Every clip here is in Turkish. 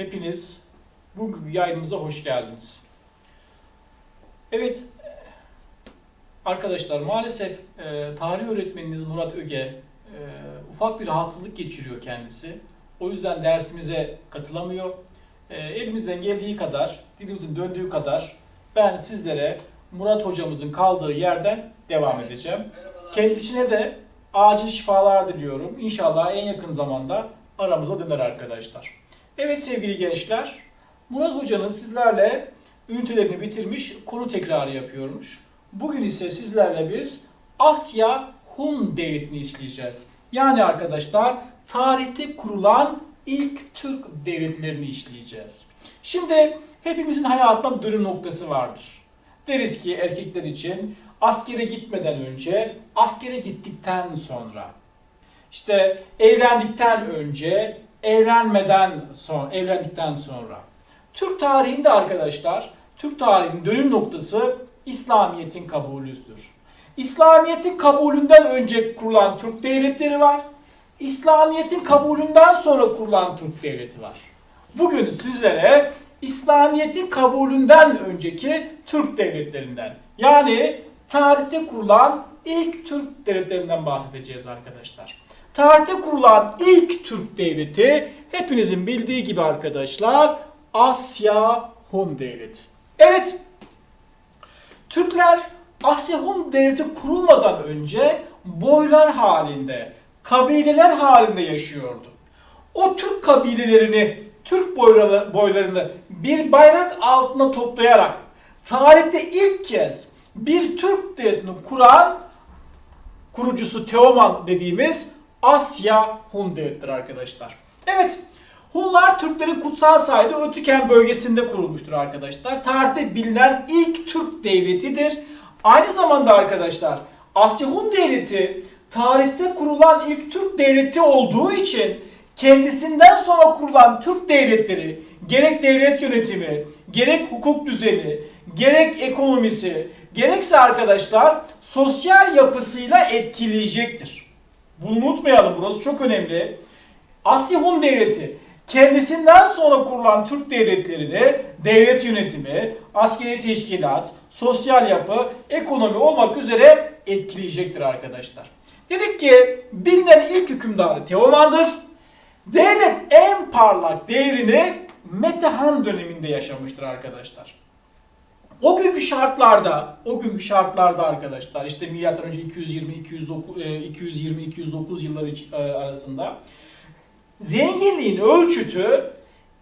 Hepiniz bu yayınımıza hoş geldiniz. Evet arkadaşlar maalesef e, tarih öğretmeniniz Murat Öge e, ufak bir rahatsızlık geçiriyor kendisi. O yüzden dersimize katılamıyor. E, elimizden geldiği kadar, dilimizin döndüğü kadar ben sizlere Murat hocamızın kaldığı yerden devam edeceğim. Kendisine de acil şifalar diliyorum. İnşallah en yakın zamanda aramıza döner arkadaşlar. Evet sevgili gençler, Murat Hoca'nın sizlerle ünitelerini bitirmiş, konu tekrarı yapıyormuş. Bugün ise sizlerle biz Asya Hun Devleti'ni işleyeceğiz. Yani arkadaşlar tarihte kurulan ilk Türk devletlerini işleyeceğiz. Şimdi hepimizin hayatında bir dönüm noktası vardır. Deriz ki erkekler için askere gitmeden önce, askere gittikten sonra, işte evlendikten önce, evlenmeden sonra, evlendikten sonra. Türk tarihinde arkadaşlar, Türk tarihinin dönüm noktası İslamiyet'in kabulüdür. İslamiyet'in kabulünden önce kurulan Türk devletleri var. İslamiyet'in kabulünden sonra kurulan Türk devleti var. Bugün sizlere İslamiyet'in kabulünden önceki Türk devletlerinden yani tarihte kurulan ilk Türk devletlerinden bahsedeceğiz arkadaşlar. Tarihte kurulan ilk Türk devleti hepinizin bildiği gibi arkadaşlar Asya Hun Devleti. Evet Türkler Asya Hun Devleti kurulmadan önce boylar halinde, kabileler halinde yaşıyordu. O Türk kabilelerini, Türk boyları- boylarını bir bayrak altına toplayarak tarihte ilk kez bir Türk devletini kuran kurucusu Teoman dediğimiz Asya Hun devletidir arkadaşlar. Evet, Hunlar Türklerin kutsal saydığı Ötüken bölgesinde kurulmuştur arkadaşlar. Tarihte bilinen ilk Türk devletidir. Aynı zamanda arkadaşlar Asya Hun devleti tarihte kurulan ilk Türk devleti olduğu için kendisinden sonra kurulan Türk devletleri gerek devlet yönetimi, gerek hukuk düzeni, gerek ekonomisi, gerekse arkadaşlar sosyal yapısıyla etkileyecektir. Bunu unutmayalım burası çok önemli. Asya Devleti kendisinden sonra kurulan Türk devletlerini devlet yönetimi, askeri teşkilat, sosyal yapı, ekonomi olmak üzere etkileyecektir arkadaşlar. Dedik ki bilinen ilk hükümdarı Teoman'dır. Devlet en parlak devrini Metehan döneminde yaşamıştır arkadaşlar. O günkü şartlarda, o günkü şartlarda arkadaşlar işte milattan önce 220 209 e, 220 209 yılları e, arasında zenginliğin ölçütü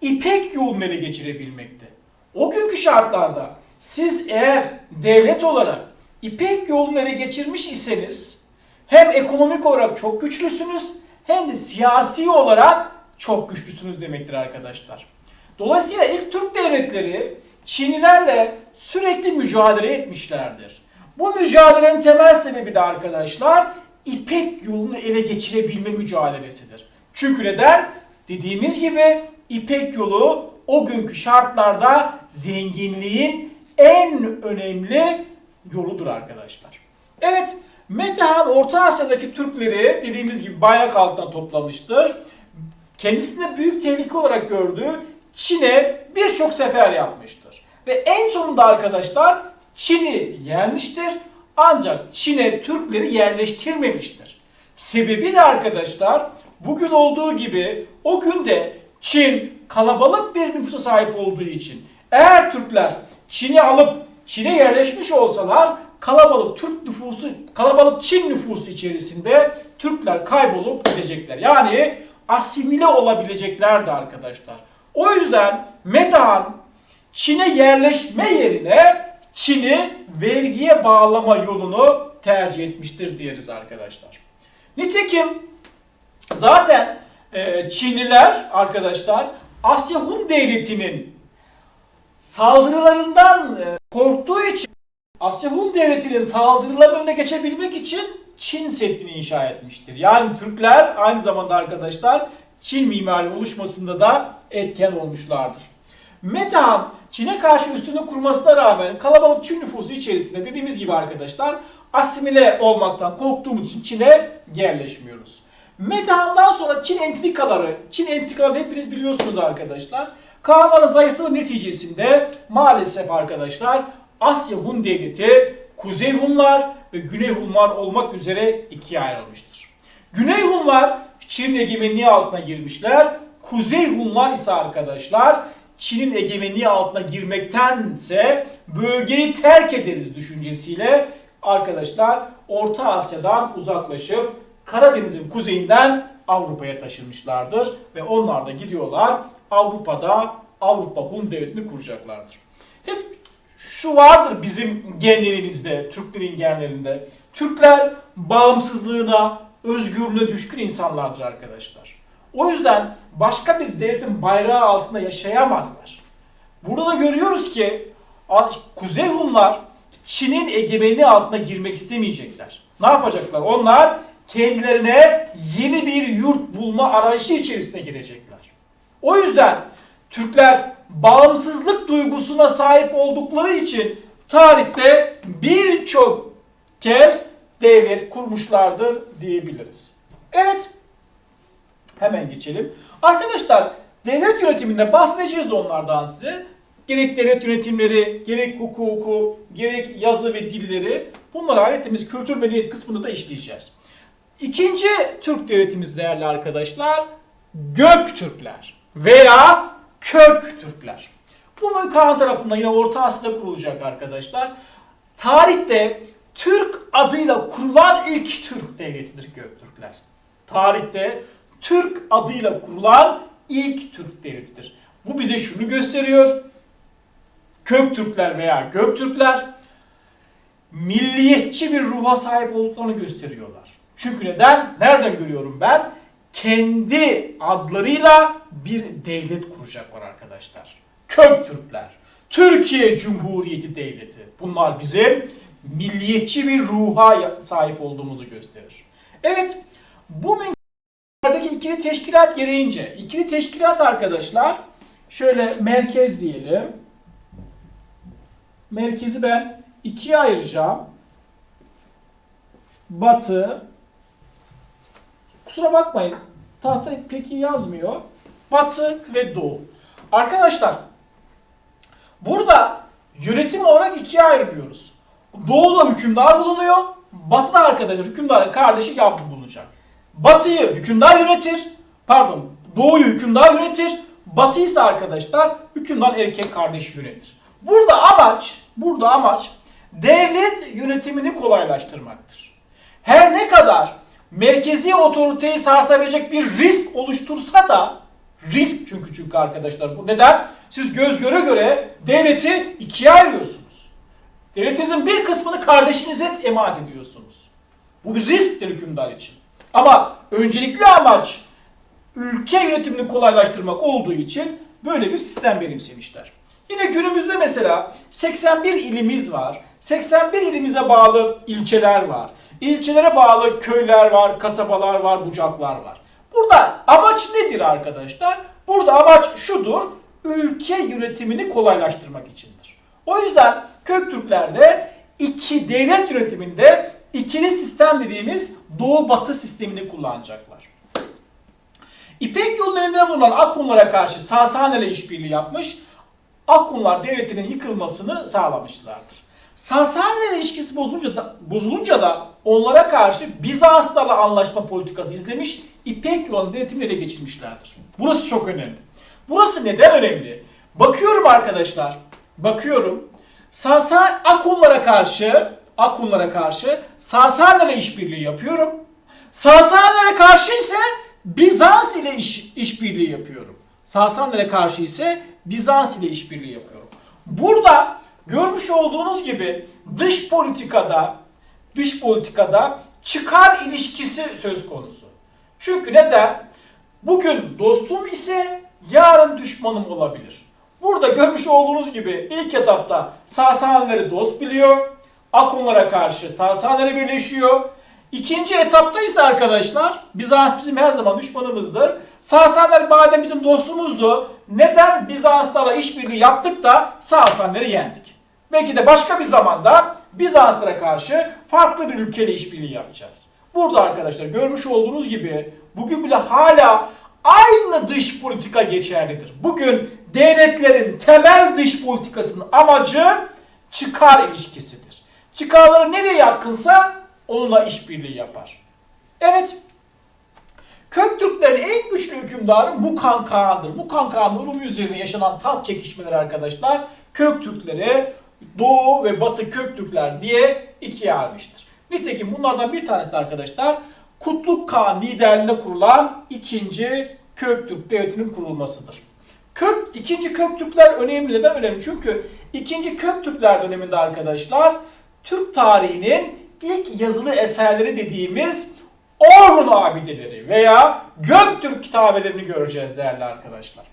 İpek yolunu ele geçirebilmekte. O günkü şartlarda siz eğer devlet olarak İpek yolunu ele geçirmiş iseniz hem ekonomik olarak çok güçlüsünüz hem de siyasi olarak çok güçlüsünüz demektir arkadaşlar. Dolayısıyla ilk Türk devletleri Çinlilerle sürekli mücadele etmişlerdir. Bu mücadelenin temel sebebi de arkadaşlar İpek yolunu ele geçirebilme mücadelesidir. Çünkü neden? Dediğimiz gibi İpek yolu o günkü şartlarda zenginliğin en önemli yoludur arkadaşlar. Evet, Metehan Orta Asya'daki Türkleri dediğimiz gibi bayrak altına toplamıştır. Kendisine büyük tehlike olarak gördüğü Çin'e birçok sefer yapmıştır. Ve en sonunda arkadaşlar Çin'i yenmiştir. Ancak Çin'e Türkleri yerleştirmemiştir. Sebebi de arkadaşlar bugün olduğu gibi o günde Çin kalabalık bir nüfusa sahip olduğu için eğer Türkler Çin'i alıp Çin'e yerleşmiş olsalar kalabalık Türk nüfusu, kalabalık Çin nüfusu içerisinde Türkler kaybolup gidecekler. Yani asimile olabileceklerdi arkadaşlar. O yüzden Metehan Çin'e yerleşme yerine Çin'i vergiye bağlama yolunu tercih etmiştir diyeriz arkadaşlar. Nitekim zaten e, Çinliler arkadaşlar Asya Hun Devleti'nin saldırılarından e, korktuğu için Asya Hun Devleti'nin saldırılarının önüne geçebilmek için Çin Seddi'ni inşa etmiştir. Yani Türkler aynı zamanda arkadaşlar Çin mimari oluşmasında da etken olmuşlardır. Metehan Çin'e karşı üstünlük kurmasına rağmen kalabalık Çin nüfusu içerisinde dediğimiz gibi arkadaşlar asimile olmaktan korktuğumuz için Çin'e yerleşmiyoruz. Metehan'dan sonra Çin entrikaları, Çin entrikalarını hepiniz biliyorsunuz arkadaşlar. Kağanların zayıflığı neticesinde maalesef arkadaşlar Asya Hun Devleti Kuzey Hunlar ve Güney Hunlar olmak üzere ikiye ayrılmıştır. Güney Hunlar Çin'in egemenliği altına girmişler. Kuzey Hunlar ise arkadaşlar Çin'in egemenliği altına girmektense bölgeyi terk ederiz düşüncesiyle arkadaşlar Orta Asya'dan uzaklaşıp Karadeniz'in kuzeyinden Avrupa'ya taşınmışlardır ve onlar da gidiyorlar Avrupa'da Avrupa Hun devletini kuracaklardır. Hep şu vardır bizim genlerimizde, Türklerin genlerinde. Türkler bağımsızlığına, özgürlüğüne düşkün insanlardır arkadaşlar. O yüzden başka bir devletin bayrağı altında yaşayamazlar. Burada da görüyoruz ki Kuzey Hunlar Çin'in egemenliği altına girmek istemeyecekler. Ne yapacaklar? Onlar kendilerine yeni bir yurt bulma arayışı içerisine girecekler. O yüzden Türkler bağımsızlık duygusuna sahip oldukları için tarihte birçok kez devlet kurmuşlardır diyebiliriz. Evet. Hemen geçelim. Arkadaşlar devlet yönetiminde bahsedeceğiz onlardan size. Gerek devlet yönetimleri, gerek hukuku, gerek yazı ve dilleri bunları aletimiz kültür medeniyet kısmında da işleyeceğiz. İkinci Türk devletimiz değerli arkadaşlar Göktürkler veya Kök Türkler. Bu Kaan tarafından yine Orta Asya'da kurulacak arkadaşlar. Tarihte Türk adıyla kurulan ilk Türk devletidir Göktürkler. Tarihte Türk adıyla kurulan ilk Türk devletidir. Bu bize şunu gösteriyor. Köktürkler veya Göktürkler milliyetçi bir ruha sahip olduklarını gösteriyorlar. Çünkü neden? Nereden görüyorum ben? Kendi adlarıyla bir devlet kuracaklar arkadaşlar. Köktürkler. Türkiye Cumhuriyeti Devleti. Bunlar bizim milliyetçi bir ruha sahip olduğumuzu gösterir. Evet, bu münkerdeki ikili teşkilat gereğince, ikili teşkilat arkadaşlar, şöyle merkez diyelim. Merkezi ben ikiye ayıracağım. Batı, kusura bakmayın, tahta pek iyi yazmıyor. Batı ve Doğu. Arkadaşlar, burada yönetim olarak ikiye ayrılıyoruz. Doğu'da hükümdar bulunuyor. Batı'da arkadaşlar hükümdarın kardeşi Yakup bulunacak. Batı'yı hükümdar yönetir. Pardon. Doğu'yu hükümdar yönetir. Batı ise arkadaşlar hükümdar erkek kardeşi yönetir. Burada amaç, burada amaç devlet yönetimini kolaylaştırmaktır. Her ne kadar merkezi otoriteyi sarsabilecek bir risk oluştursa da risk çünkü çünkü arkadaşlar bu neden? Siz göz göre göre devleti ikiye ayırıyorsunuz. Devletinizin bir kısmını kardeşinize emanet ediyorsunuz. Bu bir risktir hükümdar için. Ama öncelikli amaç ülke yönetimini kolaylaştırmak olduğu için böyle bir sistem benimsemişler. Yine günümüzde mesela 81 ilimiz var. 81 ilimize bağlı ilçeler var. İlçelere bağlı köyler var, kasabalar var, bucaklar var. Burada amaç nedir arkadaşlar? Burada amaç şudur. Ülke yönetimini kolaylaştırmak içindir. O yüzden Köktürklerde iki devlet yönetiminde ikili sistem dediğimiz Doğu Batı sistemini kullanacaklar. İpek yolunun elinde bulunan Akkunlara karşı Sasanilerle işbirliği yapmış, Akkunlar devletinin yıkılmasını sağlamışlardır. Sasaniler ilişkisi bozulunca da, bozulunca da onlara karşı Bizanslarla anlaşma politikası izlemiş, İpek yolunun denetimini ele geçirmişlerdir. Burası çok önemli. Burası neden önemli? Bakıyorum arkadaşlar, bakıyorum. Sasa Akunlara karşı, Akunlara karşı Sasanilerle işbirliği yapıyorum. Sasanilere karşı ise Bizans ile iş, işbirliği yapıyorum. Sasanilere karşı ise Bizans ile işbirliği yapıyorum. Burada görmüş olduğunuz gibi dış politikada dış politikada çıkar ilişkisi söz konusu. Çünkü neden? Bugün dostum ise yarın düşmanım olabilir. Burada görmüş olduğunuz gibi ilk etapta Sasanileri dost biliyor. Akonlara karşı Sasanileri birleşiyor. İkinci etapta ise arkadaşlar Bizans bizim her zaman düşmanımızdır. Sasaniler madem bizim dostumuzdu neden Bizanslarla işbirliği yaptık da Sasanileri yendik? Belki de başka bir zamanda Bizanslara karşı farklı bir ülkeyle işbirliği yapacağız. Burada arkadaşlar görmüş olduğunuz gibi bugün bile hala aynı dış politika geçerlidir. Bugün devletlerin temel dış politikasının amacı çıkar ilişkisidir. Çıkarları nereye yakınsa onunla işbirliği yapar. Evet, Köktürklerin en güçlü hükümdarı Mukan Kağan'dır. Mukan Kağan Urumi üzerine yaşanan taht çekişmeleri arkadaşlar Köktürkleri Doğu ve Batı Köktürkler diye ikiye ayrılmıştır. Nitekim bunlardan bir tanesi arkadaşlar Kutluk Kağan liderliğinde kurulan ikinci Köktürk devletinin kurulmasıdır. Kök, ikinci Köktürkler önemli. Neden önemli? Çünkü ikinci Köktürkler döneminde arkadaşlar Türk tarihinin ilk yazılı eserleri dediğimiz Orhun abideleri veya Göktürk kitabelerini göreceğiz değerli arkadaşlar.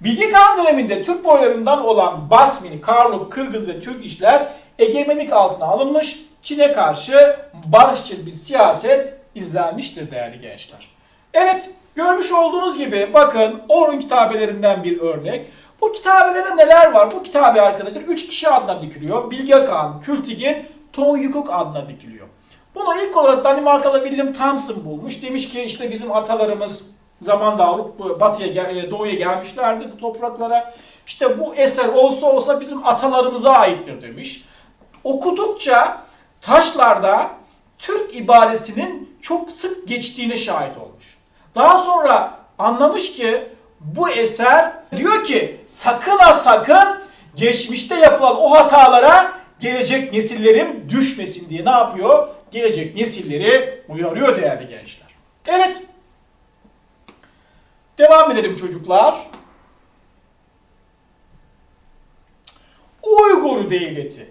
Bilgi Kağan döneminde Türk boylarından olan Basmini, Karluk, Kırgız ve Türk işler egemenlik altına alınmış, Çin'e karşı barışçıl bir siyaset izlenmiştir değerli gençler. Evet, görmüş olduğunuz gibi bakın Orhun kitabelerinden bir örnek. Bu kitabelerde neler var? Bu kitabe arkadaşlar 3 kişi adına dikiliyor. Bilge Kağan, Kültigin, Ton Yukuk adına dikiliyor. Bunu ilk olarak Danimarkalı William Thomson bulmuş. Demiş ki işte bizim atalarımız zamanda Avrupa batıya e, doğuya gelmişlerdi bu topraklara. İşte bu eser olsa olsa bizim atalarımıza aittir demiş. Okudukça taşlarda Türk ibaresinin çok sık geçtiğine şahit olmuş. Daha sonra anlamış ki bu eser diyor ki sakın ha sakın geçmişte yapılan o hatalara gelecek nesillerim düşmesin diye ne yapıyor? Gelecek nesilleri uyarıyor değerli gençler. Evet. Devam edelim çocuklar. Uygur Devleti.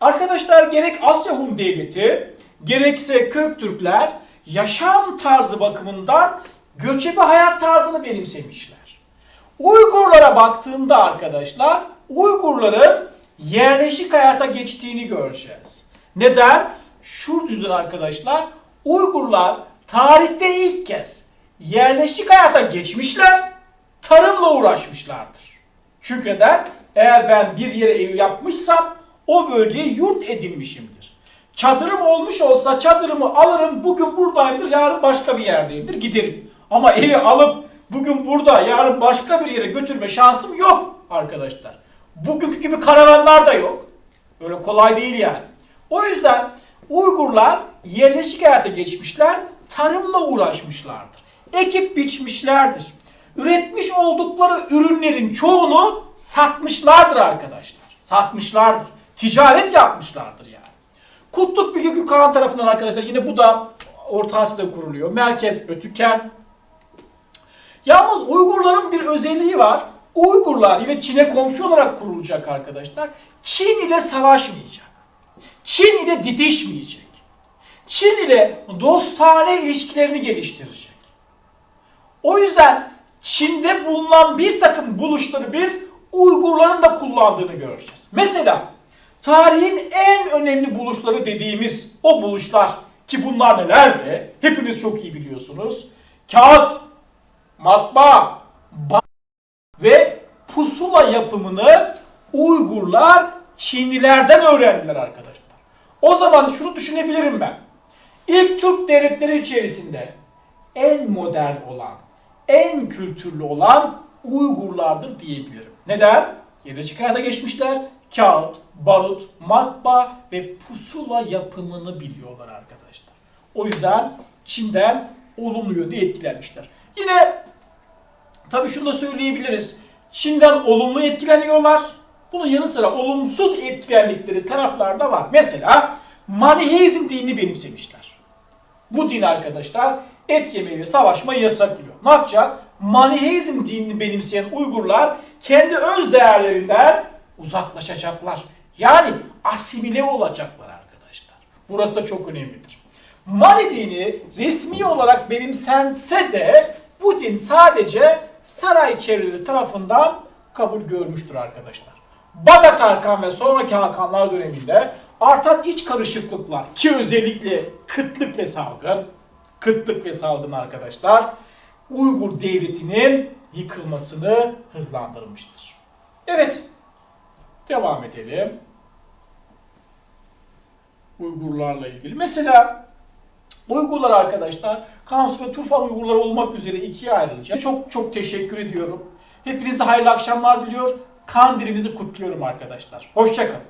Arkadaşlar gerek Asya Hun Devleti gerekse Köktürkler yaşam tarzı bakımından göçebe hayat tarzını benimsemişler. Uygurlara baktığımda arkadaşlar Uygurların yerleşik hayata geçtiğini göreceğiz. Neden? Şu yüzden arkadaşlar Uygurlar tarihte ilk kez yerleşik hayata geçmişler, tarımla uğraşmışlardır. Çünkü neden? Eğer ben bir yere ev yapmışsam o bölgeyi yurt edinmişimdir. Çadırım olmuş olsa çadırımı alırım bugün buradayımdır yarın başka bir yerdeyimdir giderim. Ama evi alıp bugün burada yarın başka bir yere götürme şansım yok arkadaşlar. Bugünkü gibi karavanlar da yok. Öyle kolay değil yani. O yüzden Uygurlar yerleşik hayata geçmişler, tarımla uğraşmışlardır. Ekip biçmişlerdir. Üretmiş oldukları ürünlerin çoğunu satmışlardır arkadaşlar. Satmışlardır. Ticaret yapmışlardır yani. Kutluk Bilgi Kağan tarafından arkadaşlar yine bu da Orta Asya'da kuruluyor. Merkez Ötüken. Yalnız Uygurların bir özelliği var. Uygurlar yine Çin'e komşu olarak kurulacak arkadaşlar. Çin ile savaşmayacak. Çin ile didişmeyecek. Çin ile dostane ilişkilerini geliştirecek. O yüzden Çin'de bulunan bir takım buluşları biz Uygurların da kullandığını göreceğiz. Mesela tarihin en önemli buluşları dediğimiz o buluşlar ki bunlar nelerdi? Hepiniz çok iyi biliyorsunuz. Kağıt, matbaa, ba- ve pusula yapımını Uygurlar Çinlilerden öğrendiler arkadaşlar. O zaman şunu düşünebilirim ben. İlk Türk devletleri içerisinde en modern olan, en kültürlü olan Uygurlardır diyebilirim. Neden? Yerleşik hayata geçmişler. Kağıt, barut, matbaa ve pusula yapımını biliyorlar arkadaşlar. O yüzden Çin'den olumlu yönde etkilenmişler. Yine tabii şunu da söyleyebiliriz. Çin'den olumlu etkileniyorlar. Bunun yanı sıra olumsuz etkilendikleri taraflar da var. Mesela Maniheizm dinini benimsemişler. Bu din arkadaşlar et yemeyi ve savaşmayı yasaklıyor. Ne yapacak? Maniheizm dinini benimseyen Uygurlar kendi öz değerlerinden uzaklaşacaklar. Yani asimile olacaklar arkadaşlar. Burası da çok önemlidir. Mani dini resmi olarak benimsense de bu din sadece saray çevreleri tarafından kabul görmüştür arkadaşlar. Bagat Hakan ve sonraki Hakanlar döneminde artan iç karışıklıklar ki özellikle kıtlık ve salgın, kıtlık ve salgın arkadaşlar Uygur devletinin yıkılmasını hızlandırmıştır. Evet, devam edelim. Uygurlarla ilgili. Mesela Uygurlar arkadaşlar Kansu ve Turfan Uygurları olmak üzere ikiye ayrılacak. Çok çok teşekkür ediyorum. Hepinize hayırlı akşamlar diliyor. Kandilinizi kutluyorum arkadaşlar. Hoşçakalın.